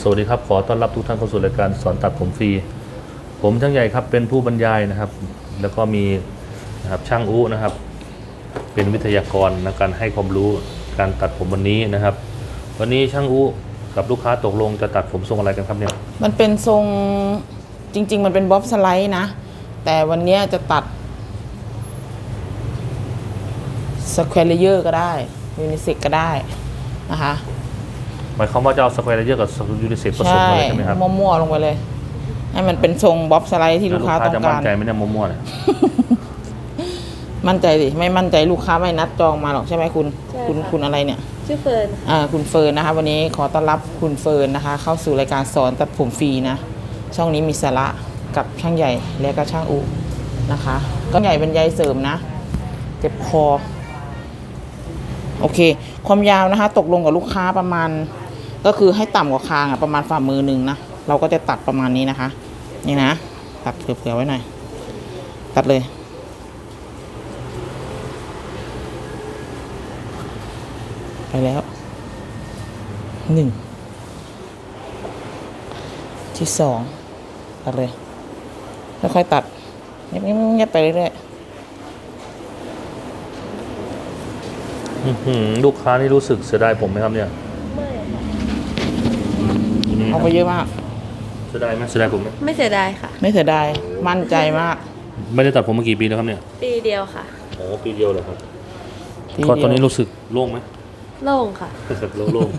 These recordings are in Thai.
สวัสดีครับ ขอต้อนรับทุกท่านเข้าสู่รายการสอนตัดผมฟรี ผมช่างใหญ่ครับเป็นผู้บรรยายนะครับ แล้วก็มีนะครับช่างอู้นะครับ เป็นวิทยากรในการให้ความรู้การตัดผมวันนี้นะครับ วันนี้ช่างอู้กับลูกค้าตกลงจะตัดผมทรงอะไรกันครับเนี่ย มันเป็นทรงจริง ๆ มันเป็นบ๊อบสไลด์นะ แต่วันเนี้ยจะตัดสแควร์เลเยอร์ก็ได้ยูนิเซ็กก็ได้นะคะ หมายความว่าจะเอาสแควร์เยอร์กับยูนิเซ็กผสมกันเลยใช่ไหมครับมั่วๆลงไปเลย ให้มันเป็นทรงบ๊อบสไลด์ที่ลูกค้าต้องจะกามั่นร ใจไหมเนี่ยมั่วๆเนี่ยมั่นใจสิไม่มั่นใจลูกค้าไม่นัดจองมาหรอกใช่ไหมคุณ ใช่คุณค่ะ คุณอะไรเนี่ยชื่อเฟิร์นอ่าคุณเฟิร์นนะคะ วันนี้ขอต้อนรับคุณเฟิร์นนะคะ เข้าสู่รายการสอนตัดผมฟรีนะ ช่องนี้มีสาระกับช่างใหญ่และก็ช่างอุนะคะ ก็ใหญ่เป็นใยเสริมนะ เจ็บคอ โอเค ความยาวนะคะ ตกลงกับลูกค้าประมาณ ก็คือให้ต่ำกว่าคางอะประมาณฝ่ามือหนึ่งนะเราก็จะตัดประมาณนี้นะคะ นี่นะ ตัดเผื่อๆไว้หน่อย ตัดเลย ไปแล้วหนึ่งที่สองตัดเลยค่อยๆตัดเงียบๆไปเรื่อยอื้อหือลูกค้านี่รู้สึกเสียดายผมไหมครับเนี่ย ๆเอาไปเยอะมาก เสียดายไหมเสียดายผมไหมไม่เสียดายค่ะ ไม่เสียดาย มั่นใจมากไม่ได้ตัดผมมากี่ปีแล้วครับเนี่ยปีเดียวค่ะโอ้ปีเดียวเหรอครับทีก็เดียวตอนนี้รู้สึกโล่งไหมโล่งค่ะ รู้สึกโล่ง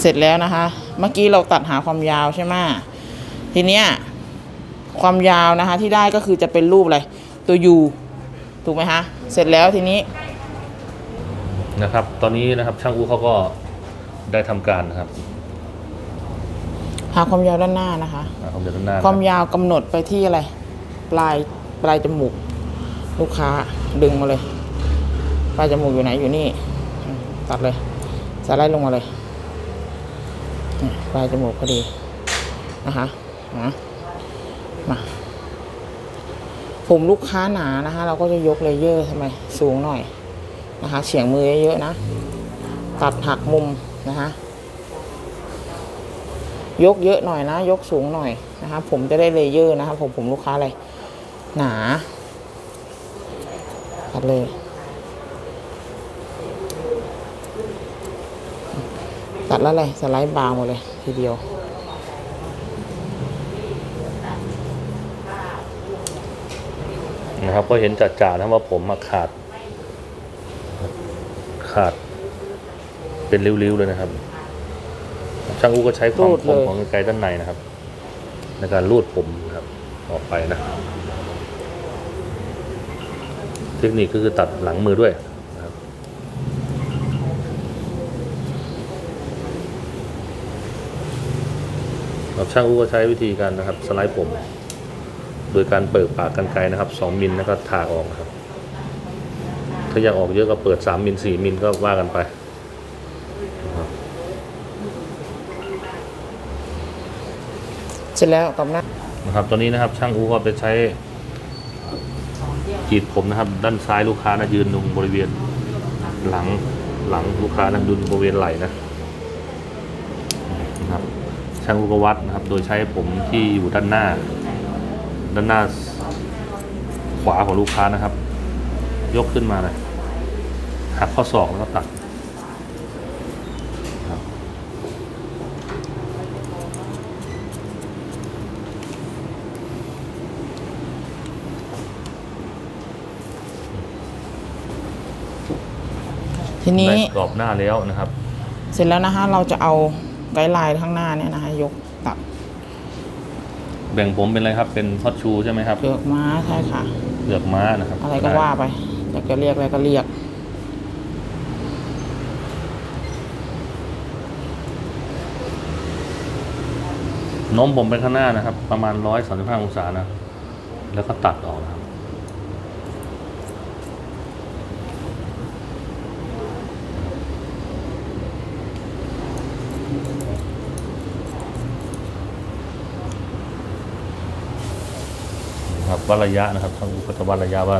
เสร็จแล้วนะคะ เมื่อกี้เราตัดหาความยาวใช่ไหมทีเนี้ยความยาวนะคะ ที่ได้ก็คือจะเป็นรูปอะไร ตัวยูถูกไหมคะ เสร็จแล้วทีนี้ ๆนะครับ ตอนนี้นะครับช่างอู้เขาก็ ได้ทำการนะครับหาความยาวด้านหน้านะคะ อ่าความยาวด้านหน้านะความยาวกำหนดไปที่อะไร ปลายปลายจมูก ลูกค้าดึงมาเลย ปลายจมูกอยู่ไหนอยู่นี่อืมตัดเลยสไลด์ลงมาเลยนี่ปลายจมูกพอดีนะคะนะมาผมลูกค้าหนานะคะ เราก็จะยกเลเยอร์ทำไมสูงหน่อยนะคะ เฉียงมือเยอะๆนะ ตัดหักมุม นะคะยกเยอะหน่อยนะ ยกสูงหน่อยนะคะผมจะได้เลเยอร์นะครับผมผมลูกค้าอะไรหนาตัดเลยตัดแล้วอะไรสไลด์บางหมดเลย ทีเดียว นะครับ ก็เห็นจัดจ่านะว่าผมมาขาด ขาด เป็นริ้วๆเลยนะครับ ช่างอู้ก็ใช้ความรูดคเลยมของกรรไกรด้านในนะครับ ในการรูดผมนะครับ ออกไปนะ เทคนิคก็คือตัดหลังมือด้วยนะครับครับช่างอู้ก็ใช้วิธีการนะครับ สไลด์ผม โดยการเปิดปากกันไกลนะครับ 2 มิลแล้วก็ถากออกนะครับ ถ้าอยากออกเยอะก็เปิด 3 มิล 4 มิลก็ว่ากันไป เสร็จแล้วกับหน้านะครับตอนนี้นะครับช่างอู้ก็ไปใช้กรีดผมนะครับ ด้านซ้ายลูกค้านะยืนตรงบริเวณหลังหลังลูกค้านะดูบริเวณไหล่นะนะครับช่างอู้ก็วัดนะครับ โดยใช้ผมที่อยู่ด้านหน้า ด้านหน้าขวาของลูกค้านะครับ ยกขึ้นมาเลยหักข้อศอกแล้วก็ตัด ทีนี้ได้กรอบหน้าแล้วนะครับ เสร็จแล้วนะคะเราจะเอาไกด์ไลน์ข้างหน้าเนี่ยนะคะยกตัดแบ่งผมเป็นอะไรครับ เป็นพอดชูใช่ไหมครับเปลือกม้าใช่ค่ะเปลือกม้านะครับ อะไรก็ว่าไปอยากจะเรียกอะไรก็เรียก โน้มผมไปข้างหน้านะครับ ประมาณร้อยสามสิบห้าองศานะ แล้วก็ตัดออกนะครับ นะครับ วัดระยะนะครับทางอุปตวัดระยะว่า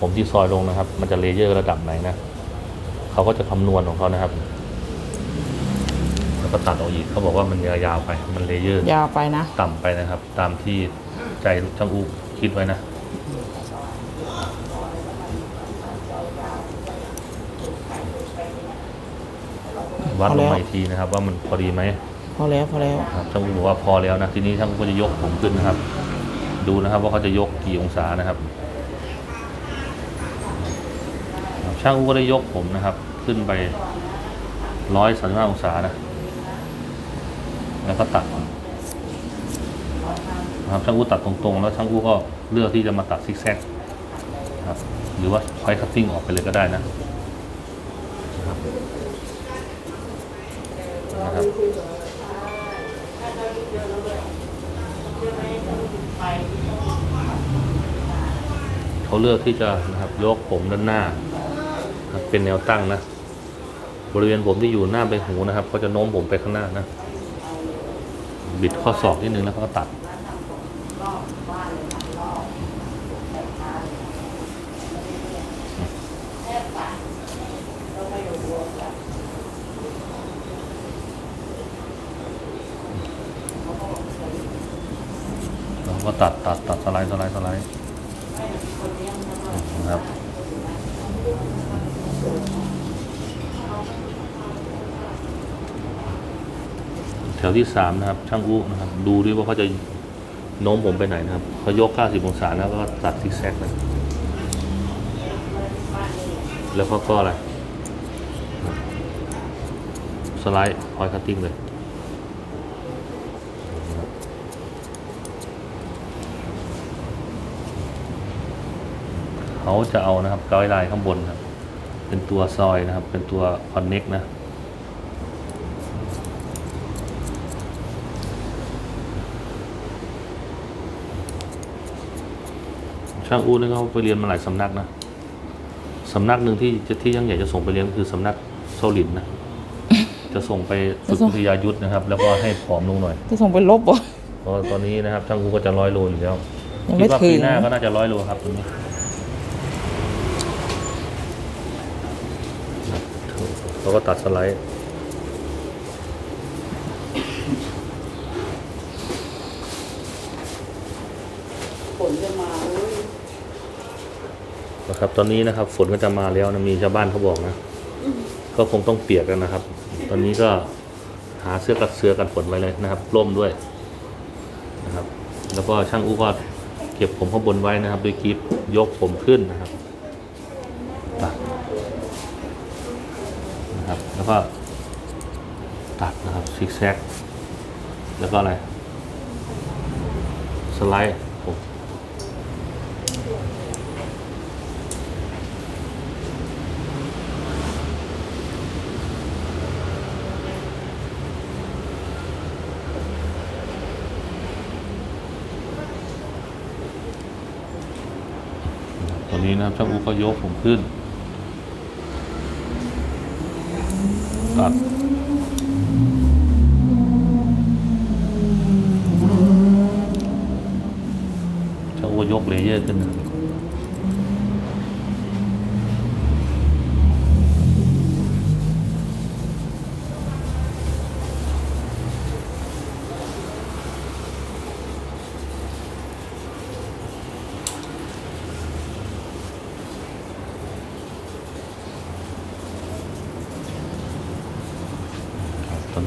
ผมที่ซอยลงนะครับ มันจะเลเยอร์ระดับไหนนะเขาก็จะคำนวณของเขานะครับก็ตัดออกอีกเขาบอกว่ามันยาวๆไป มันเลเยอร์ ยาวไปนะ ต่ำไปนะครับ ตามที่ใจช่างอูคิดไว้นะวัดลงมาอีกทีนะครับ ว่ามันพอดีไหมพอแล้วพอแล้วครับช่างอูบอกว่าพอแล้วนะทีนี้ช่างอูก็จะยกผมขึ้นนะครับ ดูนะครับว่าเขาจะยกกี่องศานะครับ ช่างอู้ก็ได้ยกผมนะครับ ขึ้นไปร้อยสามสิบห้าองศานะ แล้วก็ตัดนะครับช่างอู้ตัดตรงๆ แล้วช่างอู้ก็เลือกที่จะมาตัดซิกแซกครับหรือว่าพอยคัตติ้งออกไปเลยก็ได้นะนะครับ เขาเลือกที่จะนะครับยกผมด้านหน้า เป็นแนวตั้งนะ บริเวณผมที่อยู่หน้าไปหูนะครับ ก็จะโน้มผมไปข้างหน้านะ บิดข้อศอกนิดนึงแล้วก็ตัด ก็ตัดตัดตัดสไลด์สไลด์สไลด์นะครับแถวที่สามนะครับ ช่างอู้นะครับ ดูดิว่าเขาจะโน้มผมไปไหนนะครับเขายก 90 องศาแล้วก็ตัดซิกแซกเลยแล้วเขาก็อะไร สไลด์พอยคัตติ้งเลย เขาจะเอานะครับก้อยลายข้างบนครับ เป็นตัวซอยนะครับ เป็นตัวคอนเน็กนะช่างอู้นี่เขาไปเรียนมาหลายสำนักนะสำนักหนึ่งที่จะที่ยังใหญ่จะส่งไปเรียนก็คือสำนักโซลินนะ จะส่งไปฝึกวิทยายุทธนะครับ แล้วก็ให้ผอมลงหน่อย จะส่งไปลบบ่เพราะตอนนี้นะครับช่างอู้ก็จะร้อยโลอยู่แล้วยังคิไม่ดว่าถึปีงหน้าก็น่าจะร้อยโลครับตรงนี้เขา ก็ตัดสไลด์ฝนจะมาเว้ยนะครับ ตอนนี้นะครับ ฝนก็จะมาแล้วนะมีชาวบ้านเขาบอกนะ ก็คงต้องเปียกกันนะครับ ตอนนี้ก็หาเสื้อกัดเสื้อกันฝนไว้เลยนะครับ ร่มด้วยนะครับ แล้วก็ช่างอู้ก็เก็บผมข้างบนไว้นะครับ ด้วยกิฟยกผมขึ้นนะครับตัด นะครับ แล้วก็ตัดนะครับซิกแซกแล้วก็อะไร สไลด์ผมตอนนี้นะครับช่างอูก็ยกผมขึ้น ตัดช่างอูก็ยกเลเยอร์ขึ้นนะ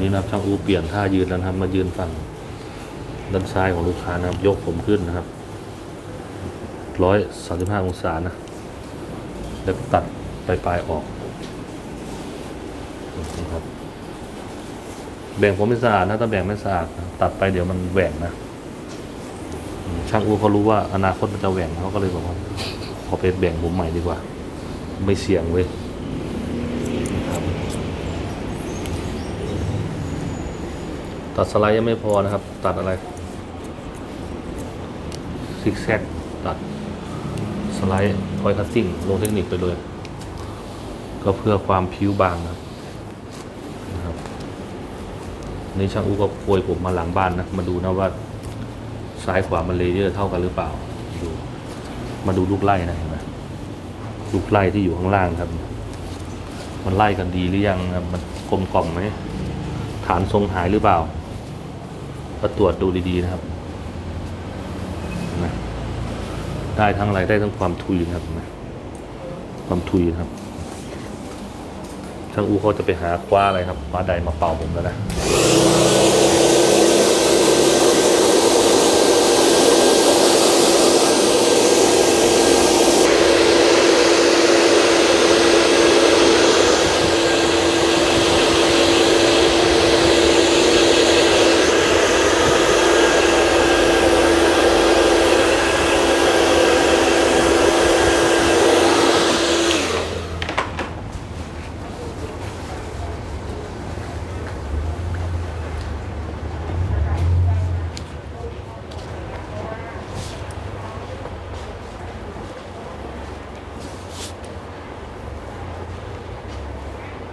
นี้นะครับช่างอูเปลี่ยนท่ายืนแล้วนะครับ มายืนฝั่งด้านซ้ายของลูกค้านะครับ ยกผมขึ้นนะครับร้อยสามสิบห้าองศานะ แล้วตัดปลายปลายๆออกนะครับแบ่งผมไม่สะอาดนะถ้าแบ่งไม่สะอาดตัดไปเดี๋ยวมันแหว่งนะ ช่างอูเขารู้ว่าอนาคตมันจะแหว่งเขาก็เลยบอกว่าขอไปแบ่งผมใหม่ดีกว่า ไม่เสี่ยงเว้ยนะครับ ตัดสไลด์ยังไม่พอนะครับ ตัดอะไรซิกแซกตัดสไลด์คอยคัตติ้งลงเทคนิคไปเลย ก็เพื่อความผิวบางนะครับนี่ช่างอูก็โปรยผมมาหลังบ้านนะ มาดูนะว่าซ้ายขวามันเลเยอร์เท่ากันหรือเปล่าดูมาดูลูกไล่นะเห็นไหมลูกไล่ที่อยู่ข้างล่างครับ มันไล่กันดีหรือยังมันกลมกล่อมไหมฐานทรงหายหรือเปล่า ก็ตรวจดูดีๆนะครับนไหมได้ทั้งอะไรได้ทั้งความทุยนะครับนะความทุยนะครับช่างอูเขาจะไปหาคว้าอะไรครับคว้าใดมาเป่าผมแล้วนะ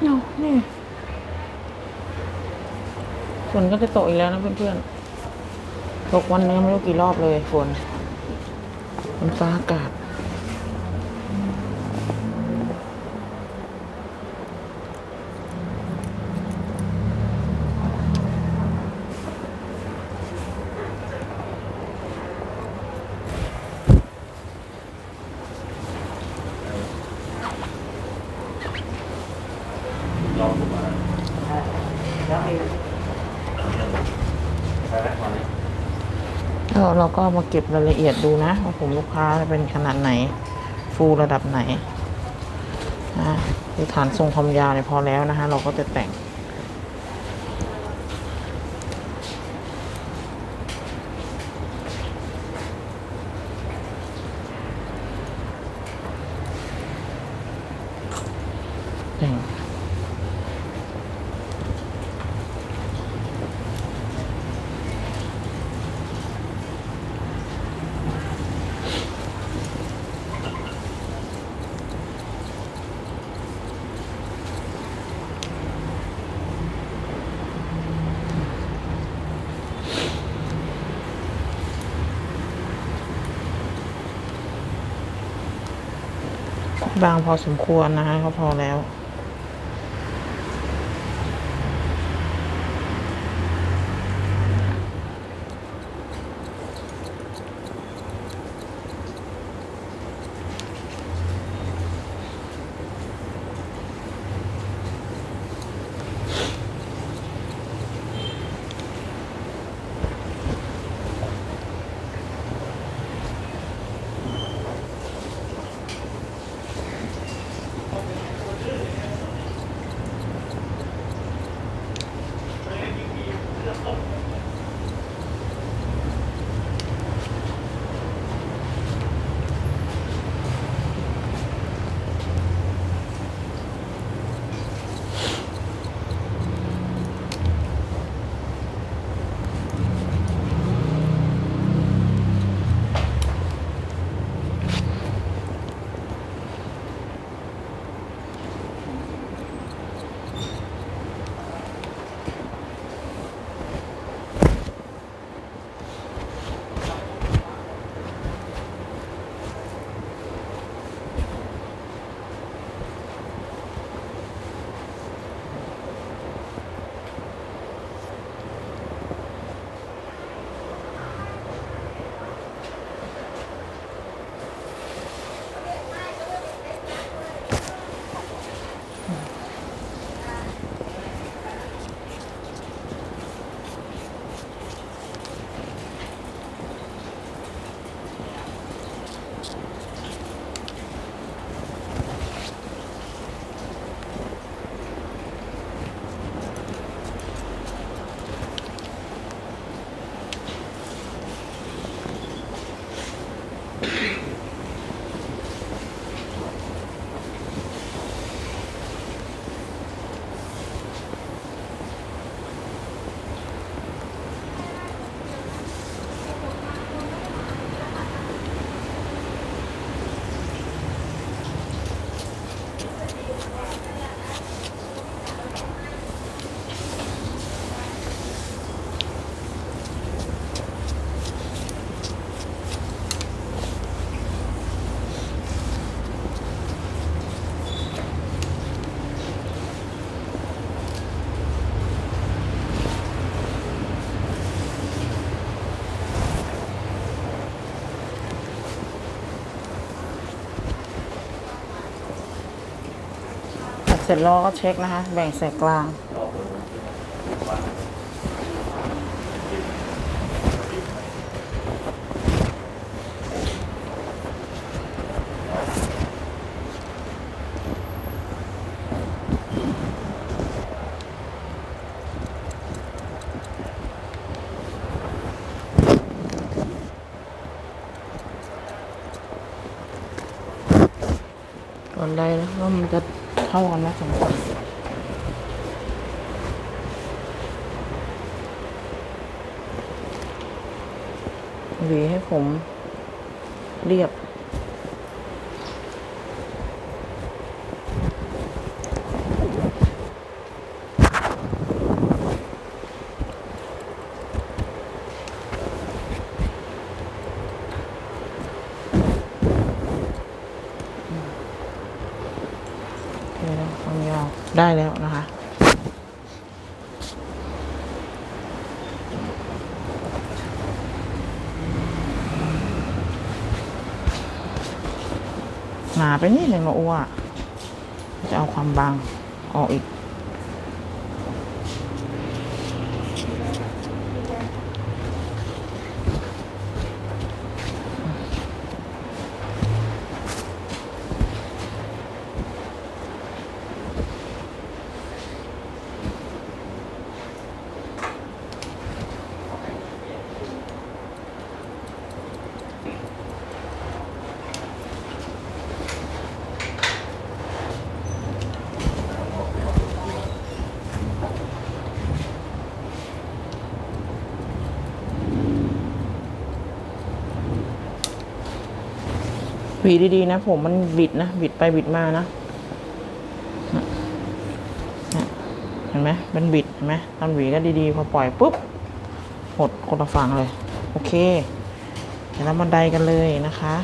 เอานี่ฝน ก็จะตกอีกแล้วนะเพื่อนๆตกวันนี้ไม่รู้กี่รอบเลยฝนฝนฟ้าอากาศ ลองผมมาใช่ไหมตอนนี้ เราก็มาเก็บรายละเอียดดูนะว่าผมลูกค้าจะเป็นขนาดไหน ฟูระดับไหนนะคือฐานทรงความยาวเนี่ยพอแล้วนะคะเราก็จะแต่ง บางพอสมควรนะคะก็พอแล้ว ร็จแล้วก็เช็คนะคะ แบ่งใส่กลางก่อนใดนะว่ามันจะ เข้ากันไหมสองคนหวีให้ผมเรียบ โอเคแล้วความยาวได้แล้วนะคะ หนาไปนิดหนึ่งเนอะอ้วจะเอาความบางออกอีก หวีดีๆนะ ผมมันบิดนะบิดไปบิดมานะเห็นไหมมันบิดเห็นไหมตอนหวีก็ดีๆพอปล่อยปุ๊บหดคนละฝั่งเลย โอเคเดี๋ยวเราบันไดกันเลยนะคะ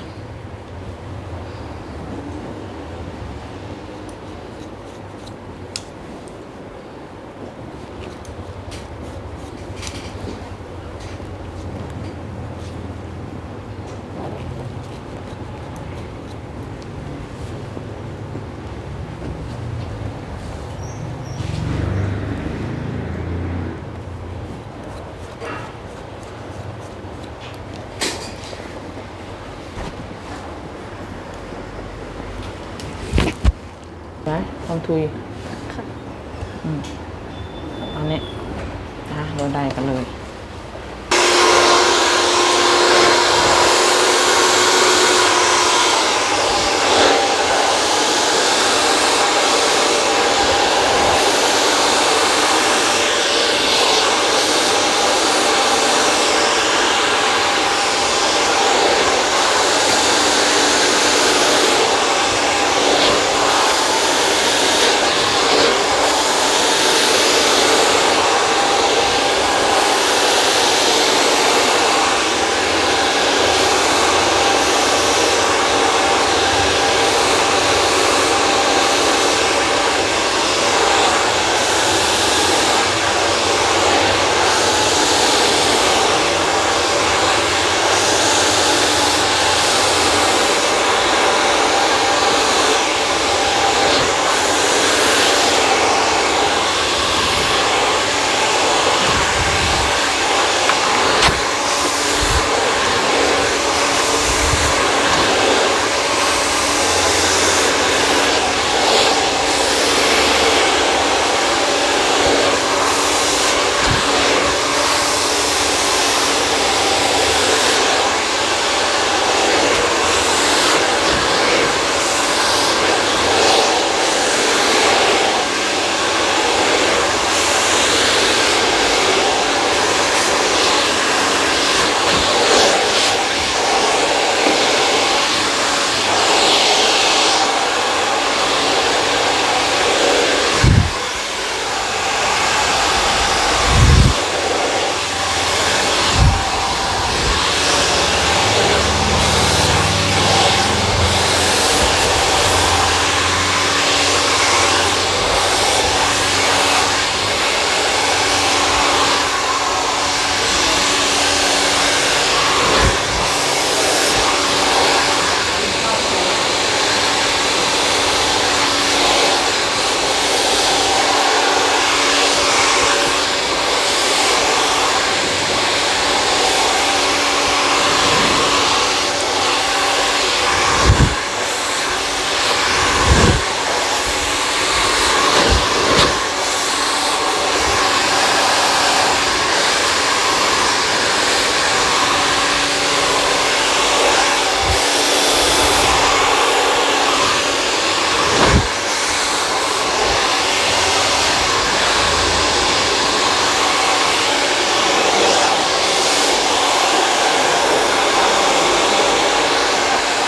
ล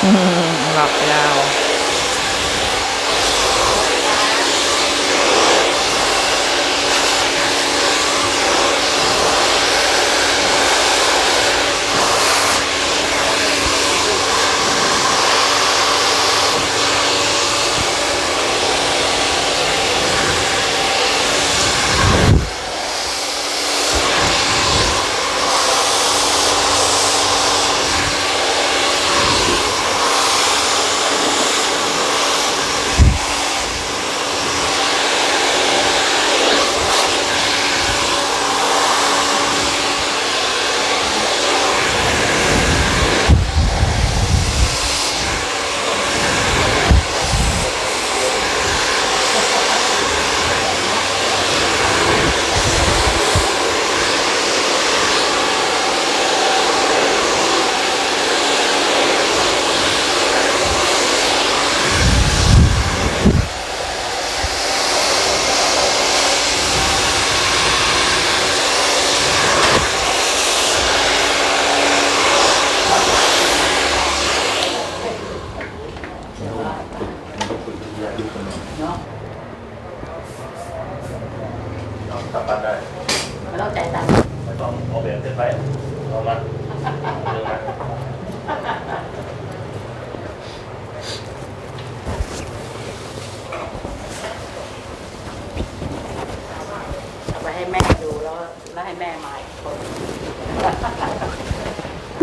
หือห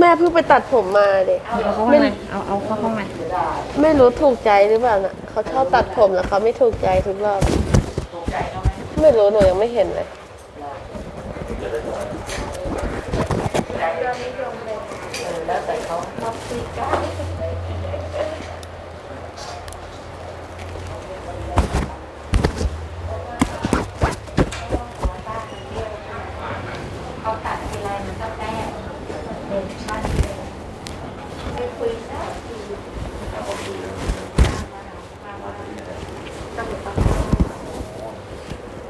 ม่เพิ่งไปตัดผมมาเด็กเอาเข้าข้างในเอาเอาเข้าข้างในไม่รู้ถูกใจหรือเปล่าน่ะเขาชอบตัดผมแล้วเขาไม่ถูกใจทุกรอบถูกใจเขาไหมไม่รู้หนูยังไม่เห็นเลยเออแล้วแต่เขาเขาตัดทีไรมันก็แก้เด่นชัดเลยไปคุยได้ทีมาว่าต้องต้อง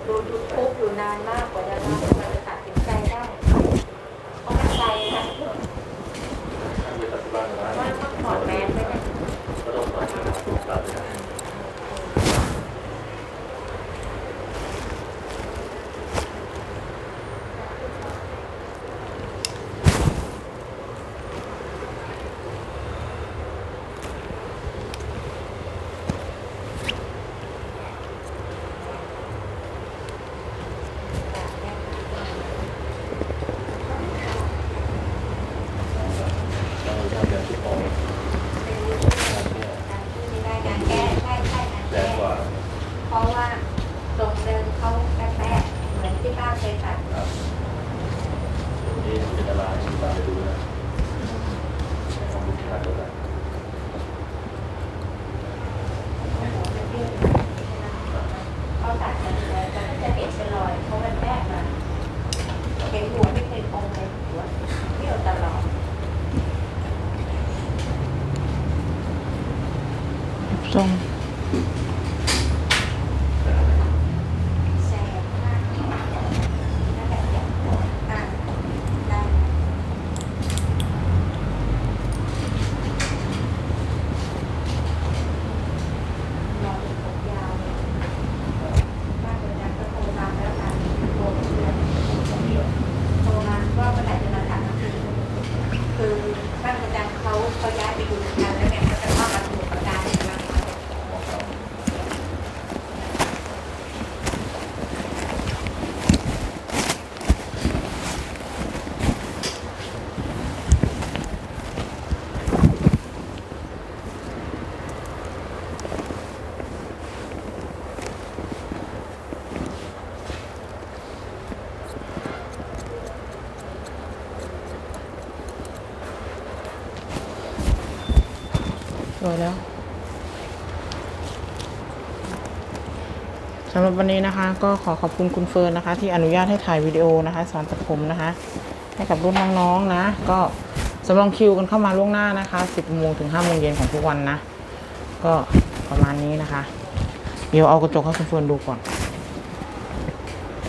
ดูยูทูบอยู่ นานมากกว่าจะรับกว่าจะตัดสินใจได้เพราะมันไกลนะว่าต้องถอดแมสไปเนี่ย ที่ได้งานแก้ใช่ใช่งาน แร แก้ งกว่า เพราะว่าตรงเดินเขาแรกๆเหมือนที่บ้านเคยตัด ครับนี่เป็นอะไรที่ตามไปดูนะของลูกค้าด้วยนะ เขาตัดกันเลยแต่จะเห็นเป็นรอยเขาเป็นแรกมาเห็นหัวไม่เคยคงเลยหัวเที่ยวตลอด ทรง แสบมากนั่นแหละอย่างอะได้รอเป็นผมยาวเลยบ้านเดินยังก็โทรมาแล้วค่ะโทรเพื่อนโทรมาว่าเมื่อไหร่จะมาตัดน้ำพริกคือบ้านประจำเขาเขาย้ายไปอยู่กันแล้วไงเขาจะเข้ามาสมุทรปราการกำลังมา ส วยแล้วสำหรับวันนี้นะคะ ก็ขอขอบคุณคุณเฟิร์นนะคะ ที่อนุญาตให้ถ่ายวิดีโอนะคะ สอนตัดผมนะคะ ให้กับรุ่นน้องๆนะ ก็สำรองคิวกันเข้ามาล่วงหน้านะคะ 10โมงถึง5โมงเย็นของทุกวันนะ ก็ประมาณนี้นะคะ เดี๋ยวเอากระจกให้คุณเฟิร์นดูก่อน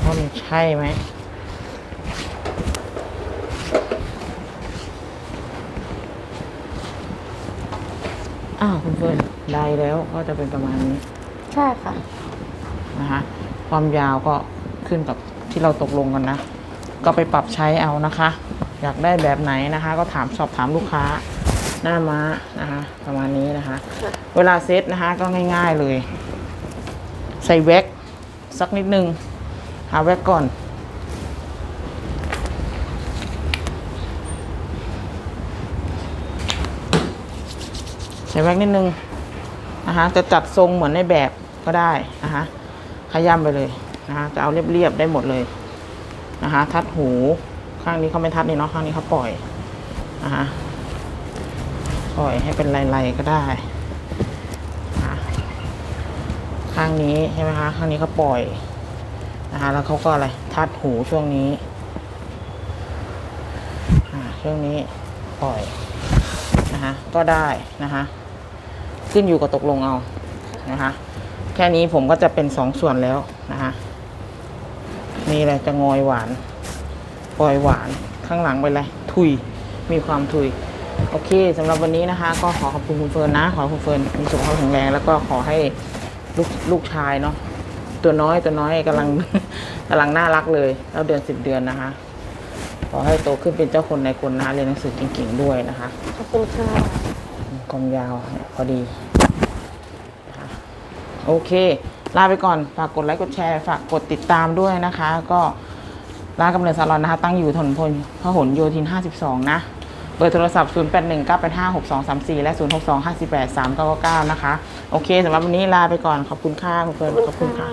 ว่ามันใช่ไหม อ้าวคุณเฟิร์นได้แล้วก็จะเป็นประมาณนี้ใช่ค่ะ นะคะความยาวก็ขึ้นกับที่เราตกลงกันนะ ก็ไปปรับใช้เอานะคะ อยากได้แบบไหนนะคะ ก็ถามสอบถามลูกค้าหน้าม้านะคะ ประมาณนี้นะคะเวลาเซตนะคะ ก็ง่าย ๆเลย ใส่แว็กสักนิดนึงหาแว็กก่อน แว็กนิดนึงนะคะจะจัดทรงเหมือนในแบบก็ได้นะคะขย้ำไปเลยนะคะจะเอาเรียบๆได้หมดเลยนะคะทัดหูข้างนี้เขาไม่ทัดนี่เนาะข้างนี้เขาปล่อยนะคะปล่อยให้เป็นลายๆก็ได้ข้างนี้ใช่ไหมคะข้างนี้เขาปล่อยนะคะแล้วเขาก็อะไรทัดหูช่วงนี้ช่วงนี้ปล่อยนะคะก็ได้นะคะ ขึ้นอยู่กับตกลงเอานะคะแค่นี้ผมก็จะเป็นสองส่วนแล้วนะคะนี่เลยจะงอยหวานปล่อยหวานข้างหลังไปเลยทุยมีความทุยโอเคสำหรับวันนี้นะคะ ก็ขอขอบคุณคุณเฟิร์นนะ ขอคุณเฟิร์นมีสุขภาพแข็งแรง แล้วก็ขอให้ลูกลูกชายเนาะตัวน้อยตัวน้อยกำลังกำลังน่ารักเลยแล้วเดือนสิบเดือนนะคะ ขอให้โตขึ้นเป็นเจ้าคนในคนนะเรียนหนังสือเก่งๆด้วยนะคะ ขอบคุณค่ะ ความยาวพอดีนะคะโอเค ลาไปก่อน ฝากกดไลค์กดแชร์ ฝากกดติดตามด้วยนะคะ ก็ร้านกำเนิดซาลอนนะคะ ตั้งอยู่ถนนพลพหลโยธิน 52 นะ เบอร์โทรศัพท์ 0819856234 และ 062583999นะคะ โอเคสำหรับวันนี้ลาไปก่อนขอบคุณค่ะคุณเฟิร์นขอบคุณค่ะ